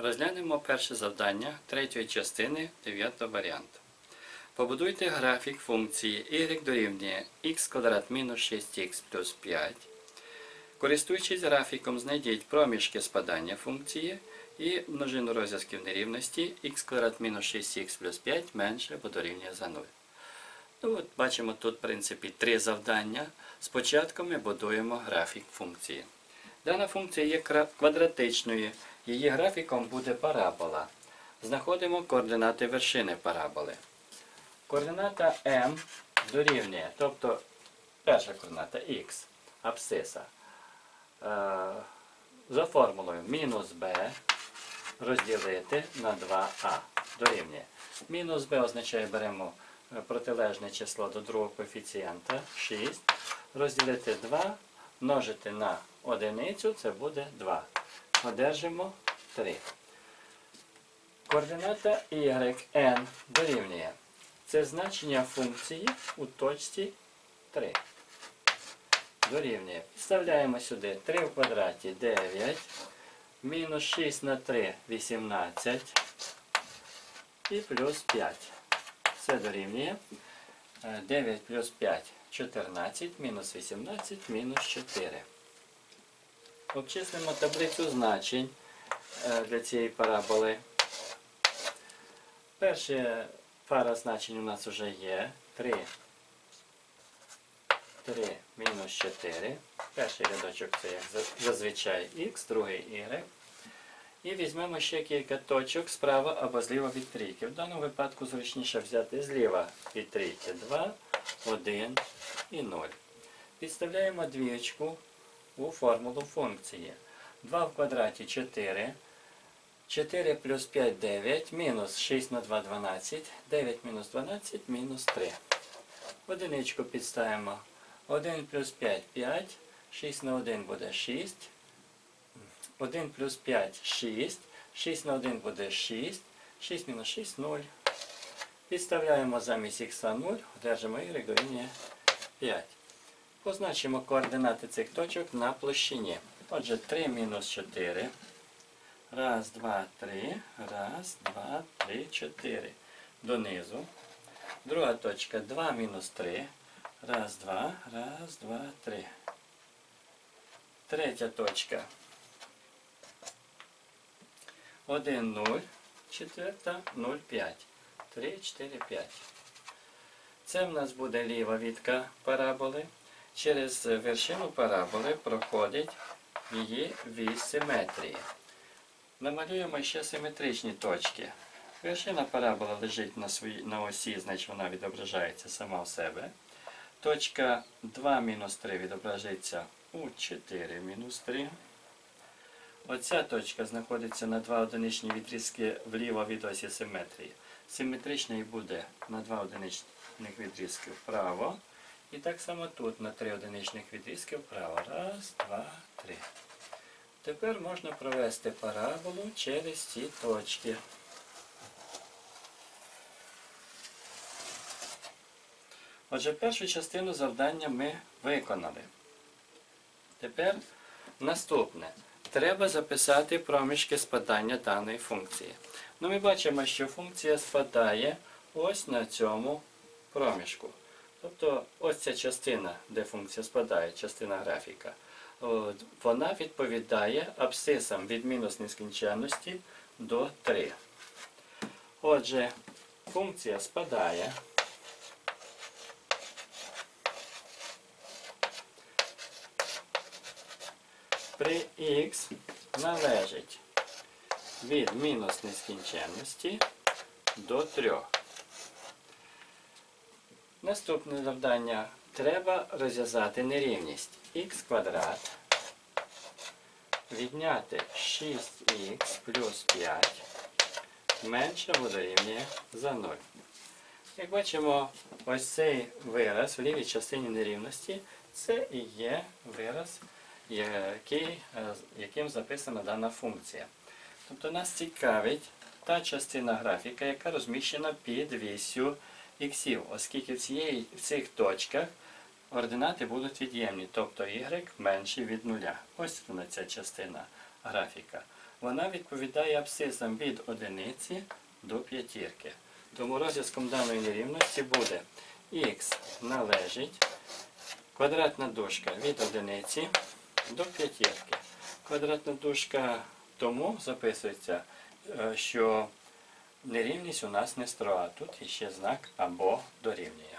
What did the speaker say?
Розглянемо перше завдання третьої частини 9 варіанту. Побудуйте графік функції y дорівнює x квадрат мінус 6x плюс 5. Користуючись графіком, знайдіть проміжки спадання функції і множину розв'язків нерівності x квадрат мінус 6x плюс 5 менше або дорівнює за 0. Ну, от бачимо тут, в принципі, три завдання. Спочатку ми будуємо графік функції. Дана функція є квадратичною, її графіком буде парабола. Знаходимо координати вершини параболи. Координата m дорівнює, тобто перша координата x, абсциса. Е, за формулою мінус b розділити на 2а дорівнює. Мінус b означає беремо е, протилежне число до другого коефіцієнта 6. Розділити 2, множити на одиницю, це буде 2. Одержимо 3. Координата yn дорівнює. Це значення функції у точці 3. Дорівнює. Підставляємо сюди 3 в квадраті 9, мінус 6 на 3 18 і плюс 5. Це дорівнює. Е, 9 плюс 5 14, мінус 18, мінус 4. Обчислимо таблицю значень е, для цієї параболи. Перша пара значень у нас вже є. 3. 3 мінус 4. Перший рядочок це як зазвичай х, другий y. І візьмемо ще кілька точок справа або зліва від трійки. В даному випадку зручніше взяти зліва від трійки 2, 1 і 0. Підставляємо двієчку у формулу функції. 2 в квадраті 4. 4 плюс 5 9, мінус 6 на 2 12, 9 мінус 12, мінус 3. Одиничку підставимо. 1 плюс 5 5, 6 на 1 буде 6. 1 плюс 5 6, 6 на 1 буде 6, 6 мінус 6 0. Підставляємо замість х 0, одержимо y дорівнює 5. Позначимо координати цих точок на площині. Отже, 3 мінус 4. Раз, два, три. Раз, два, три, чотири. Донизу. Друга точка 2 мінус 3. Раз, два, раз, два, три. Третя точка. 1, 0. Четверта 0, 5. 3, 4, 5. Це в нас буде ліва вітка параболи. Через вершину параболи проходить її вісь симетрії. Намалюємо ще симетричні точки. Вершина параболи лежить на, своїй, на осі, значить вона відображається сама в себе. Точка 2 мінус 3 відображається у 4 мінус 3. Оця точка знаходиться на два одиничні відрізки вліво від осі симетрії. Симетричний буде на два одиничних відрізки вправо. І так само тут на три одиничних відрізки вправо. Раз, два, три. Тепер можна провести параболу через ці точки. Отже, першу частину завдання ми виконали. Тепер наступне. Треба записати проміжки спадання даної функції. Ну, ми бачимо, що функція спадає ось на цьому проміжку. Тобто ось ця частина, де функція спадає, частина графіка, вона відповідає абсцисам від мінус нескінченності до 3. Отже, функція спадає. При х належить від мінус нескінченності до 3. Наступне завдання. Треба розв'язати нерівність х квадрат відняти 6х плюс 5 менше дорівнює за 0. Як бачимо, ось цей вираз в лівій частині нерівності це і є вираз, який, е, яким записана дана функція. Тобто нас цікавить та частина графіка, яка розміщена під вісю іксів, оскільки в, цієї, в цих точках ординати будуть від'ємні, тобто y менший від нуля. Ось вона ця частина графіка. вона відповідає абсцисам від одиниці до п'ятірки. Тому розв'язком даної нерівності буде х належить квадратна дужка від одиниці до п'ятірки. Квадратна дужка тому записується, е, що нерівність у нас не строга. Тут іще знак або дорівнює.